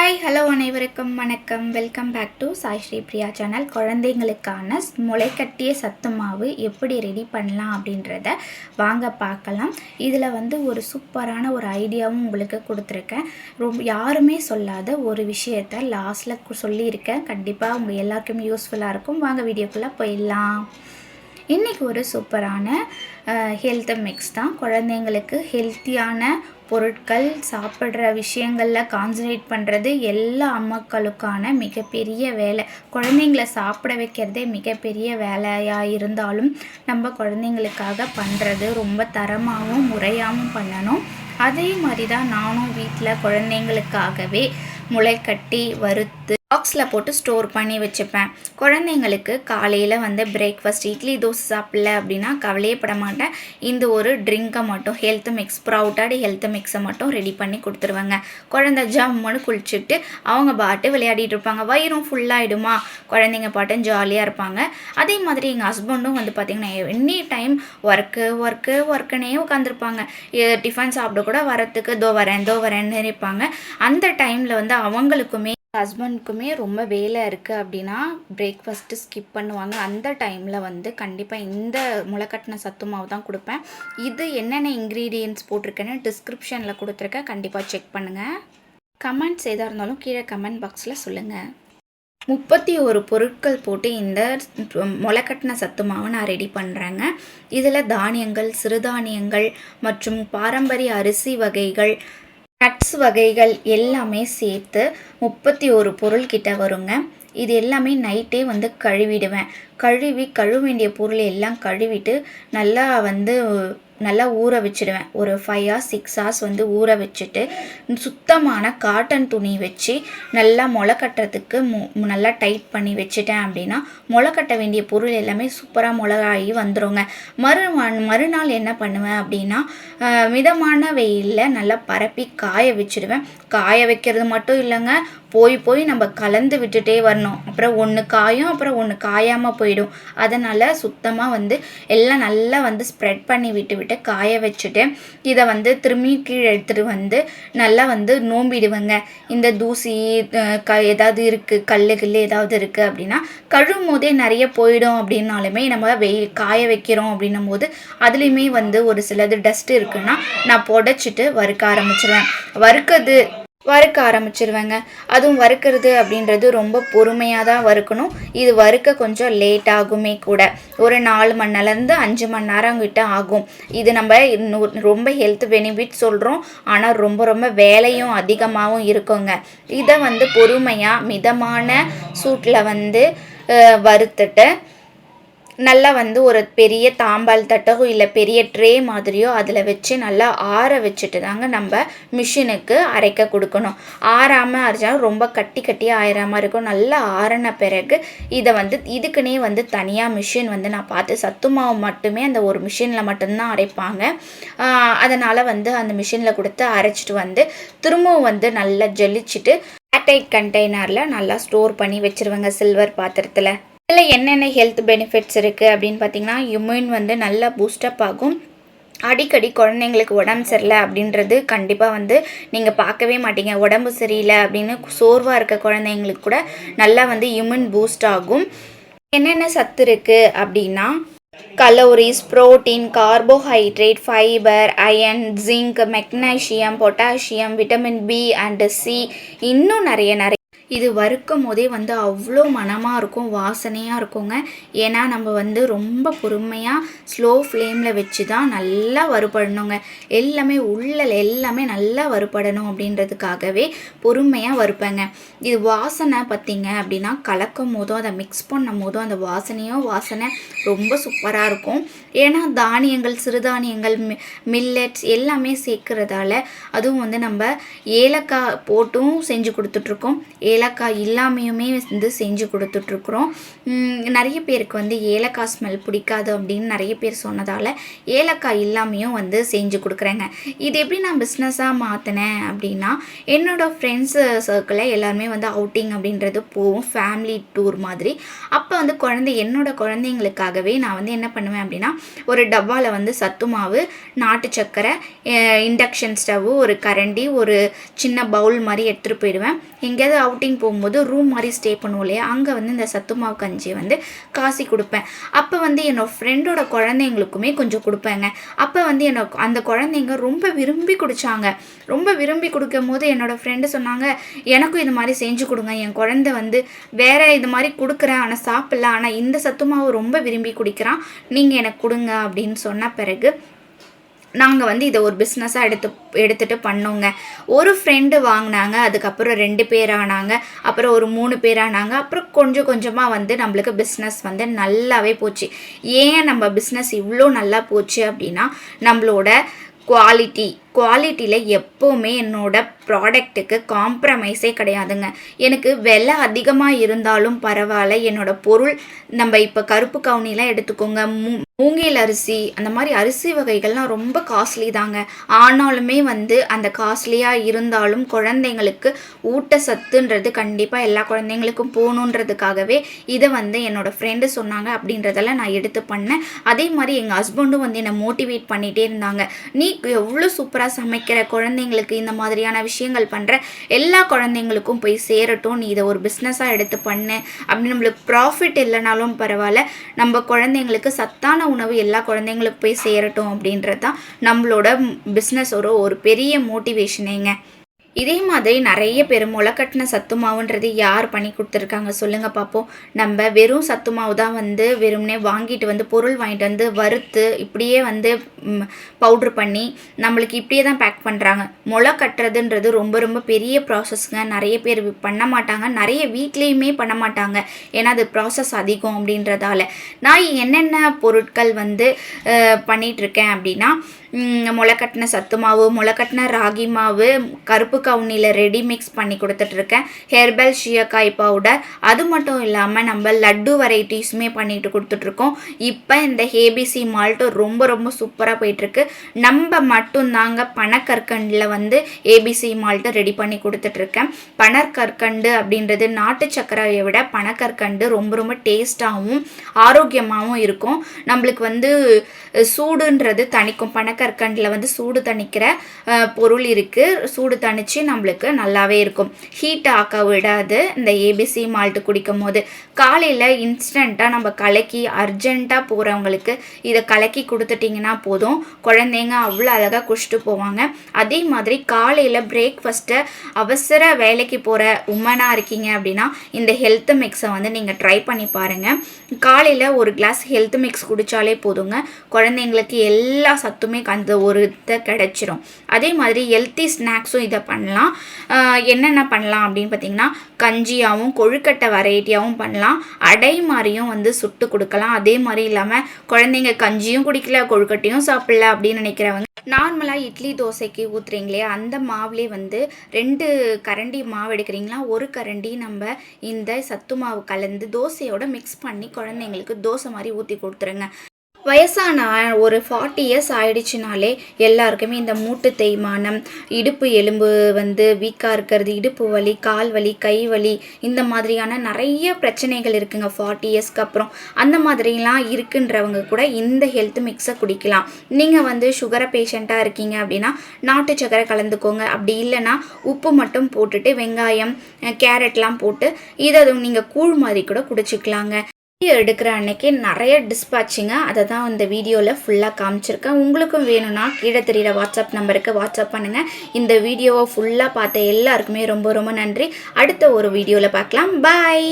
Hi hello அனைவருக்கும் வணக்கம். Welcome back to Sai Sri Priya channel குழந்தைங்களுக்கான முளைக்கட்டிய சத்து மாவு எப்படி ரெடி பண்ணலாம் அப்படின்றத வாங்க பார்க்கலாம். இதில் வந்து ஒரு சூப்பரான ஒரு ஐடியாவும் உங்களுக்கு கொடுத்துருக்கேன். ரொம்ப யாருமே சொல்லாத ஒரு விஷயத்த லாஸ்ட்டில் சொல்லியிருக்கேன். கண்டிப்பாக உங்கள் எல்லாருக்குமே யூஸ்ஃபுல்லாக இருக்கும். வாங்க வீடியோக்குள்ளே போயிடலாம். இன்றைக்கி ஒரு சூப்பரான ஹெல்த் மிக்ஸ் தான். குழந்தைங்களுக்கு ஹெல்த்தியான பொருட்கள் சாப்பிட்ற விஷயங்களில் கான்சன்ட்ரேட் பண்ணுறது எல்லா அம்மாக்களுக்கான மிகப்பெரிய வேலை. குழந்தைங்கள சாப்பிட வைக்கிறதே மிகப்பெரிய வேலையாக இருந்தாலும் நம்ம குழந்தைங்களுக்காக பண்ணுறது ரொம்ப தரமாகவும் முறையாகவும் பண்ணணும். அதே மாதிரி தான் நானும் வீட்டில் குழந்தைங்களுக்காகவே முளைக்கட்டி வறுத்து பாக்ஸில் போட்டு ஸ்டோர் பண்ணி வச்சுப்பேன். குழந்தைங்களுக்கு காலையில் வந்து பிரேக்ஃபாஸ்ட் இட்லி தோசை சாப்பிடல அப்படின்னா கவலையே பட மாட்டேன். இந்த ஒரு ட்ரிங்கை மட்டும் ஹெல்த் மிக்ஸ் ப்ரௌட்டாடி ஹெல்த் மிக்ஸை மட்டும் ரெடி பண்ணி கொடுத்துருவாங்க. குழந்தை ஜம்முன்னு குளிச்சுட்டு அவங்க பாட்டு விளையாடிட்டு இருப்பாங்க. வயிறும் ஃபுல்லாகிடுமா குழந்தைங்க பாட்டும் ஜாலியாக இருப்பாங்க. அதே மாதிரி எங்கள் ஹஸ்பண்டும் வந்து பார்த்திங்கன்னா எனி டைம் ஒர்க்கு ஒர்க்கு ஒர்க்குனே உட்காந்துருப்பாங்க டிஃபன் சாப்பிட கூட வரத்துக்கு தோ வரேன் தோ வரேன்னு இருப்பாங்க. அந்த டைமில் வந்து அவங்களுக்குமே ஹஸ்பண்டுக்குமே ரொம்ப வேலை இருக்குது அப்படின்னா பிரேக்ஃபாஸ்ட்டு ஸ்கிப் பண்ணுவாங்க. அந்த டைமில் வந்து கண்டிப்பாக இந்த முளைக்கட்டின சத்து மாவு தான் கொடுப்பேன். இது என்னென்ன இன்க்ரீடியன்ஸ் போட்டிருக்கேன்னு டிஸ்கிரிப்ஷனில் கொடுத்துருக்கேன். கண்டிப்பாக செக் பண்ணுங்கள் கமெண்ட்ஸ் எதாக இருந்தாலும் கீழே கமெண்ட் பாக்ஸில் சொல்லுங்கள் முப்பத்தி ஒரு பொருட்கள் போட்டு இந்த முளைக்கட்டின சத்து மாவை நான் ரெடி பண்ணுறேங்க இதில் தானியங்கள் சிறுதானியங்கள் மற்றும் பாரம்பரிய அரிசி வகைகள் நட்ஸ் வகைகள் எல்லாமே சேர்த்து முப்பத்தி ஒரு பொருள் கிட்ட வருங்க. இது எல்லாமே நைட்டே வந்து கழுவிடுவேன். கழுவி கழுவ வேண்டிய பொருள் எல்லாம் கழுவிட்டு நல்லா வந்து நல்லா ஊற வச்சுடுவேன் ஒரு ஃபைவ் ஹார்ஸ் சிக்ஸ் ஹார்ஸ் வந்து ஊற வச்சுட்டு சுத்தமான காட்டன் துணி வச்சு நல்லா முளை கட்டுறதுக்கு மு நல்லா டைட் பண்ணி வச்சுட்டேன் அப்படின்னா முளை கட்ட வேண்டிய பொருள் எல்லாமே சூப்பராக முளகாகி வந்துடுங்க மறு மறுநாள் என்ன பண்ணுவேன் அப்படின்னா மிதமான வெயிலில் நல்லா பரப்பி காய வச்சுடுவேன் காய வைக்கிறது மட்டும் இல்லைங்க போய் போய் நம்ம கலந்து விட்டுட்டே வரணும். அப்புறம் ஒன்று காயும் அப்புறம் ஒன்று காயாமல் போயிடும். அதனால் சுத்தமாக வந்து எல்லாம் நல்லா வந்து ஸ்ப்ரெட் பண்ணி விட்டு விட்டு காய வச்சுட்டு இதை வந்து திரும்பி கீழே எடுத்துகிட்டு வந்து நல்லா வந்து நோம்பிடுவேங்க. இந்த தூசி க ஏதாவது இருக்குது கல் கில் ஏதாவது இருக்குது அப்படின்னா கழுவும் போதே நிறைய போயிடும் அப்படின்னாலுமே நம்ம வெயில் காய வைக்கிறோம் அப்படின்னும் போது அதுலேயுமே வந்து ஒரு சிலது டஸ்ட் இருக்குன்னா நான் புடச்சிட்டு வறுக்க ஆரம்பிச்சிருவேன். வறுக்கிறது வறுக்க ஆரம்பிச்சிருவேங்க. அதுவும் வறுக்கிறது அப்படின்றது ரொம்ப பொறுமையாக தான் வறுக்கணும். இது வறுக்க கொஞ்சம் லேட் ஆகுமே கூட. ஒரு நாலு மணி நேரம்லேருந்து அஞ்சு மணி நேரம் கிட்ட ஆகும். இது நம்ம ரொம்ப ஹெல்த் பெனிஃபிட் சொல்கிறோம் ஆனால் ரொம்ப ரொம்ப வேலையும் அதிகமாகவும் இருக்குங்க. இதை வந்து பொறுமையாக மிதமான சூட்டில் வந்து வறுத்துட்டு நல்லா வந்து ஒரு பெரிய தாம்பால் தட்டகோ இல்லை பெரிய ட்ரே மாதிரியோ அதில் வச்சு நல்லா ஆற வச்சுட்டு தாங்க நம்ம மிஷினுக்கு அரைக்க கொடுக்கணும். ஆறாமல் அரைச்சாலும் ரொம்ப கட்டி கட்டியாக ஆயிராமல் இருக்கும். நல்லா ஆறின பிறகு இதை வந்து இதுக்குன்னே வந்து தனியாக மிஷின் வந்து நான் பார்த்து சத்து மாவு மட்டுமே அந்த ஒரு மிஷினில் மட்டும்தான் அரைப்பாங்க. அதனால் வந்து அந்த மிஷினில் கொடுத்து அரைச்சிட்டு வந்து திரும்பவும் வந்து நல்லா ஜெலிச்சுட்டு ஏர்டைட் கண்டெய்னரில் நல்லா ஸ்டோர் பண்ணி வச்சுருவேங்க சில்வர் பாத்திரத்தில். இதில் என்னென்ன ஹெல்த் பெனிஃபிட்ஸ் இருக்குது அப்படின்னு பார்த்தீங்கன்னா இம்யூன் வந்து நல்லா பூஸ்டப் ஆகும். அடிக்கடி குழந்தைங்களுக்கு உடம்பு சரியில்லை அப்படின்றது கண்டிப்பாக வந்து நீங்கள் பார்க்கவே மாட்டீங்க. உடம்பு சரியில்லை அப்படின்னு சோர்வாக இருக்க குழந்தைங்களுக்கு கூட நல்லா வந்து இம்யூன் பூஸ்ட் ஆகும். என்னென்ன சத்து இருக்குது அப்படின்னா calories protein carbohydrate fibre iron zinc magnesium potassium vitamin B and C இன்னும் நிறைய நிறைய இது வறுக்கும் போதே வந்து அவ்வளோ மனமாக இருக்கும் வாசனையாக இருக்குங்க. ஏன்னா நம்ம வந்து ரொம்ப பொறுமையாக ஸ்லோ ஃப்ளேமில் வச்சு தான் நல்லா வறுபடணுங்க. எல்லாமே உள்ள எல்லாமே நல்லா வறுபடணும் அப்படின்றதுக்காகவே பொறுமையாக வறுப்பேங்க. இது வாசனை பார்த்திங்க அப்படின்னா கலக்கும் போதும் அதை மிக்ஸ் பண்ணும் போதும் அந்த வாசனையும் வாசனை ரொம்ப சூப்பராக இருக்கும். ஏன்னா தானியங்கள் சிறுதானியங்கள் மி மில்லட்ஸ் எல்லாமே சேர்க்குறதால அதுவும் வந்து நம்ம ஏலக்காய் போட்டும் செஞ்சு கொடுத்துட்ருக்கோம். ஏ ஏலக்காய் இல்லாமையுமே வந்து செஞ்சு கொடுத்துட்ருக்குறோம். நிறைய பேருக்கு வந்து ஏலக்காய் ஸ்மெல் பிடிக்காது அப்படின்னு நிறைய பேர் சொன்னதால் ஏலக்காய் இல்லாமையும் வந்து செஞ்சு கொடுக்குறேங்க. இது எப்படி நான் பிஸ்னஸாக மாற்றினேன் அப்படின்னா என்னோடய ஃப்ரெண்ட்ஸு சர்க்கிளில் எல்லாருமே வந்து அவுட்டிங் அப்படின்றது போவோம் ஃபேமிலி டூர் மாதிரி. அப்போ வந்து குழந்தை என்னோடய குழந்தைங்களுக்காகவே நான் வந்து என்ன பண்ணுவேன் அப்படின்னா ஒரு டப்பாவில் வந்து சத்து மாவு நாட்டு சக்கரை இண்டக்ஷன் ஸ்டவ்வு ஒரு கரண்டி ஒரு சின்ன பவுல் மாதிரி எடுத்துகிட்டு போயிடுவேன். எங்கேயாவது அவுட்டிங் போகும்போது ரூம் மாதிரி ஸ்டே பண்ணுவோம் இல்லையா? அங்கே வந்து இந்த சத்து மாவு கஞ்சி வந்து காசி கொடுப்பேன். அப்போ வந்து என்னோடய ஃப்ரெண்டோட குழந்தைங்களுக்குமே கொஞ்சம் கொடுப்பேங்க. அப்போ வந்து என்னோட அந்த குழந்தைங்க ரொம்ப விரும்பி குடித்தாங்க ரொம்ப விரும்பி கொடுக்கும் போது என்னோடய ஃப்ரெண்டு சொன்னாங்க எனக்கும் இது மாதிரி செஞ்சு கொடுங்க. என் குழந்தை வந்து வேறு இது மாதிரி கொடுக்குறேன். ஆனால் சாப்பிட்ல. ஆனால் இந்த சத்துமாவு ரொம்ப விரும்பி குடிக்கிறான். நீங்கள் எனக்கு கொடுங்க. அப்படின்னு சொன்ன பிறகு நாங்கள் வந்து இதை ஒரு பிஸ்னஸாக எடுத்து எடுத்துகிட்டு பண்ணோங்க. ஒரு ஃப்ரெண்டு வாங்கினாங்க அதுக்கப்புறம் ரெண்டு பேர் ஆனாங்க அப்புறம் ஒரு மூணு பேர் ஆனாங்க அப்புறம் கொஞ்சம் கொஞ்சமாக வந்து நம்மளுக்கு பிஸ்னஸ் வந்து நல்லாவே போச்சு. ஏன் நம்ம பிஸ்னஸ் இவ்வளோ நல்லா போச்சு அப்படின்னா நம்மளோட குவாலிட்டி குவாலிட்டியில் எப்போவுமே என்னோடய ப்ராடக்ட்டுக்கு காம்ப்ரமைஸே கிடையாதுங்க. எனக்கு விலை அதிகமாக இருந்தாலும் பரவாயில்ல. என்னோடய பொருள் நம்ம இப்போ கருப்பு கவுனிலாம் எடுத்துக்கோங்க. மூ மூங்கில் அரிசி அந்த மாதிரி அரிசி வகைகள்லாம் ரொம்ப காஸ்ட்லி தாங்க. ஆனாலுமே வந்து அந்த காஸ்ட்லியாக இருந்தாலும் குழந்தைங்களுக்கு ஊட்டச்சத்துன்றது கண்டிப்பாக எல்லா குழந்தைங்களுக்கும் போகணுன்றதுக்காகவே இதை வந்து என்னோடய ஃப்ரெண்டு சொன்னாங்க அப்படின்றதெல்லாம் நான் எடுத்து பண்ணேன். அதே மாதிரி எங்கள் ஹஸ்பண்டும் வந்து என்னை மோட்டிவேட் பண்ணிகிட்டே இருந்தாங்க. நீ எவ்வளோ சூப்பராக சமைக்கிற குழந்தைங்களுக்கு இந்த மாதிரியான விஷயங்கள் பண்ணுற எல்லா குழந்தைங்களுக்கும் போய் சேரட்டும். நீ இதை ஒரு பிஸ்னஸாக எடுத்து பண்ணு. அப்படின்னு நம்மளுக்கு ப்ராஃபிட் இல்லைனாலும் பரவாயில்ல. நம்ம குழந்தைங்களுக்கு சத்தான உணவு எல்லா குழந்தைங்களுக்கு போய் சேரட்டும் அப்படின்றது தான் நம்மளோட பிஸ்னஸ் ஒரு ஒரு பெரிய மோட்டிவேஷனேங்க இதே மாதிரி நிறைய பேர் முளைக்கட்டின சத்து மாவுன்றது யார் பண்ணி கொடுத்துருக்காங்க சொல்லுங்கள் பார்ப்போம் நம்ம வெறும் சத்து மாவு தான் வந்து வெறும்னே வாங்கிட்டு வந்து பொருள் வாங்கிட்டு வந்து வறுத்து இப்படியே வந்து பவுட்ரு பண்ணி நம்மளுக்கு இப்படியே தான் பேக் பண்ணுறாங்க முளை கட்டுறதுன்றது ரொம்ப ரொம்ப பெரிய ப்ராசஸ்ங்க நிறைய பேர் பண்ண மாட்டாங்க. நிறைய வீட்லேயுமே பண்ண மாட்டாங்க. ஏன்னா அது ப்ராசஸ் அதிகம் அப்படின்றதால. நான் என்னென்ன பொருட்கள் வந்து பண்ணிகிட்ருக்கேன் அப்படின்னா முளைக்கட்டின சத்து மாவு முளைக்கட்டின ராகி மாவு கருப்பு கவுனியில் ரெடி மிக்ஸ் பண்ணி கொடுத்துட்ருக்கேன். ஹெர்பல் ஷியக்காய் பவுடர் அது மட்டும் இல்லாமல் நம்ம லட்டு வெரைட்டிஸுமே பண்ணிட்டு கொடுத்துட்ருக்கோம். இப்போ இந்த ஹேபிசி மால்ட்டு ரொம்ப ரொம்ப சூப்பராக போயிட்டுருக்கு நம்ம மட்டும்தாங்க பனக்கற்கண்டில் வந்து ஏபிசி மால்ட்டு ரெடி பண்ணி கொடுத்துட்ருக்கேன். பனற்கற்கண்டு அப்படின்றது நாட்டு சக்கரையை விட பனக்கற்கண்டு ரொம்ப ரொம்ப டேஸ்ட்டாகவும் ஆரோக்கியமாகவும் இருக்கும். நம்மளுக்கு வந்து சூடுன்றது தணிக்கும் பனக்கற்கண்டில் வந்து சூடு தணிக்கிற பொருள் இருக்குது சூடு தணித்து நம்மளுக்கு நல்லாவே இருக்கும். ஹீட் ஆக்க விடாது. இந்த ஏபிசி மால்ட்டு குடிக்கும் போது காலையில் இன்ஸ்டண்ட்டாக நம்ம கலக்கி அர்ஜெண்ட்டாக போகிறவங்களுக்கு இதை கலக்கி கொடுத்துட்டிங்கன்னா போதும். குழந்தைங்க அவ்வளோ அழகாக குடிச்சிட்டு போவாங்க. அதே மாதிரி காலையில் பிரேக்ஃபஸ்ட்டை அவசர வேலைக்கு போகிற உமனாக இருக்கீங்க அப்படின்னா இந்த ஹெல்த் மிக்ஸை வந்து நீங்கள் ட்ரை பண்ணி பாருங்கள் காலையில் ஒரு கிளாஸ் ஹெல்த் மிக்ஸ் குடித்தாலே போதுங்க. குழந்தைங்களுக்கு எல்லா சத்துமே அந்த ஒரு இதை கிடச்சிரும். அதே மாதிரி ஹெல்த்தி ஸ்நாக்ஸும் இதை பண்ணலாம். என்னென்ன பண்ணலாம் அப்படின்னு பார்த்தீங்கன்னா கஞ்சியாகவும் கொழுக்கட்டை வெரைட்டியாகவும் பண்ணலாம். அடை மாதிரியும் வந்து சுட்டு கொடுக்கலாம். அதே மாதிரி இல்லாமல் குழந்தைங்க கஞ்சியும் குடிக்கல கொழுக்கட்டையும் சாப்பிடல அப்படின்னு நினைக்கிறவங்க நார்மலாக இட்லி தோசைக்கு ஊற்றுறீங்களே அந்த மாவுலே வந்து ரெண்டு கரண்டி மாவு எடுக்கிறீங்களா? ஒரு கரண்டி நம்ம இந்த சத்து மாவு கலந்து தோசையோட மிக்ஸ் பண்ணி குழந்தைங்களுக்கு தோசை மாதிரி ஊற்றி கொடுத்துருங்க. வயசான ஒரு ஃபார்ட்டி இயர்ஸ் ஆயிடுச்சுனாலே எல்லாருக்குமே இந்த மூட்டு தேய்மானம் இடுப்பு எலும்பு வந்து வீக்காக இருக்கிறது இடுப்பு வலி கால் வலி கை வலி இந்த மாதிரியான நிறைய பிரச்சனைகள் இருக்குங்க. ஃபார்ட்டி இயர்ஸ்க்கு அப்புறம் அந்த மாதிரிலாம் இருக்குன்றவங்க கூட இந்த ஹெல்த் மிக்ஸை குடிக்கலாம். நீங்கள் வந்து சுகரை பேஷண்ட்டாக இருக்கீங்க அப்படின்னா நாட்டு சக்கரை கலந்துக்கோங்க. அப்படி இல்லைன்னா உப்பு மட்டும் போட்டுட்டு வெங்காயம் கேரட்லாம் போட்டு இதை நீங்கள் கூழ் மாதிரி கூட குடிச்சிக்கலாங்க. வீடியோ எடுக்கிற அன்னைக்கு நிறைய டிஸ்பாச்சிங்க அதை தான் இந்த வீடியோவில் ஃபுல்லாக காமிச்சிருக்கேன். உங்களுக்கும் வேணும்னா கீழே தெரியிற வாட்ஸ்அப் நம்பருக்கு வாட்ஸ்அப் பண்ணுங்கள் இந்த வீடியோவை ஃபுல்லாக பார்த்த எல்லாருக்குமே ரொம்ப ரொம்ப நன்றி. அடுத்த ஒரு வீடியோவில் பார்க்கலாம். பாய்